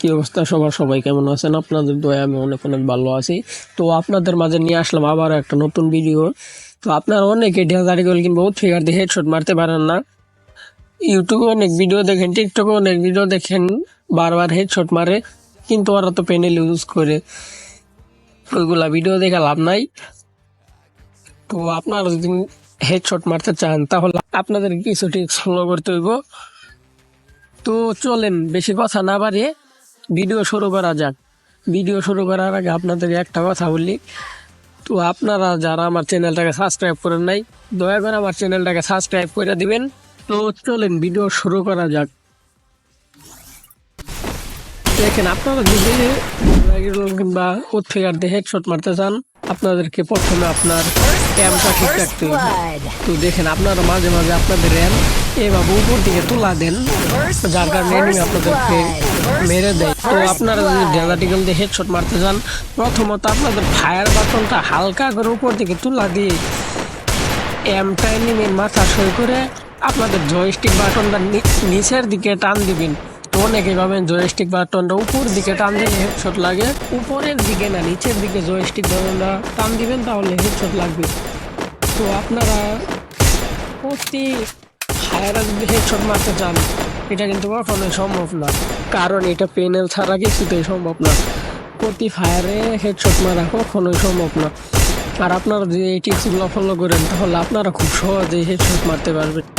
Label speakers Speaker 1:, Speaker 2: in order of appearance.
Speaker 1: কি অবস্থা? সবার সবাই কেমন আছেন? আপনাদের দয়া আমি অনেক অনেক ভালো আছি। তো আপনাদের মাঝে নিয়ে আসলাম আবার একটা নতুন ভিডিও তো আপনারা অনেকে ডেজারি গোল কিংবা ফিগার দিয়ে হেডশট মারতে পারেন না। ইউটিউবে অনেক ভিডিও দেখেন টিকটকে অনেক ভিডিও দেখেন, বারবার হেডশট মারে, কিন্তু ওরা তো পেনেল ইউজ করে। ওইগুলা ভিডিও দেখে লাভ নাই। তো আপনারা যদি হেডশট মারতে চান, তাহলে আপনাদের কিছু টিপস ফলো করতে হইব। তো চলেন, বেশি কথা না বাড়িয়ে ভিডিও শুরু করা যাক। ভিডিও শুরু করার আগে আপনাদের একটা কথা বলি। তো আপনারা যারা আমার চ্যানেলটাকে সাবস্ক্রাইব করেন নাই, দয়া করে আমার চ্যানেলটাকে সাবস্ক্রাইব করে দিবেন। তো চলেন ভিডিও শুরু করা যাক। দেখেন, আপনারা যদি কিংবা উৎফিগার দিয়ে হেডশট মারতে চান আপনাদেরকে প্রথমে আপনার ক্যাম্পটা ঠিক রাখতে হবে। তো দেখেন আপনারা মাঝে মাঝে আপনাদের র্যাম এভাবে উপর দিকে তোলা দেন যার কারণে enemy আপনাদেরকে মেরে দেয়। তো আপনারা যদি ডেজার্টিক্যাল দিয়ে হেডশট মারতে চান প্রথমত আপনাদের ফায়ার বাটনটা হালকা করে উপর দিকে তুলা দিয়ে এমটা এনিমির মাথা সই করে আপনাদের জয়স্টিক বাটনটা নিচের দিকে টান দিবেন। ভাবেন জয়স্টিক বাটনটা উপর দিকে টান দিলে হেডশট লাগে। উপরের দিকে না, নিচের দিকে জয়স্টিক বাটনটা টান দিবেন তাহলে হেডশট লাগবে। তো আপনারা প্রতি ফায়ারে যদি হেডশট মারতে চান, এটা কিন্তু কখনোই সম্ভব না। কারণ এটা পেনেল ছাড়া কিছুতেই সম্ভব না। প্রতি ফায়ারে হেডশট মারা কখনোই সম্ভব না। আর আপনারা যদি এই টিপসগুলো ফলো করেন, তাহলে আপনারা খুব সহজেই হেডশট মারতে পারবেন।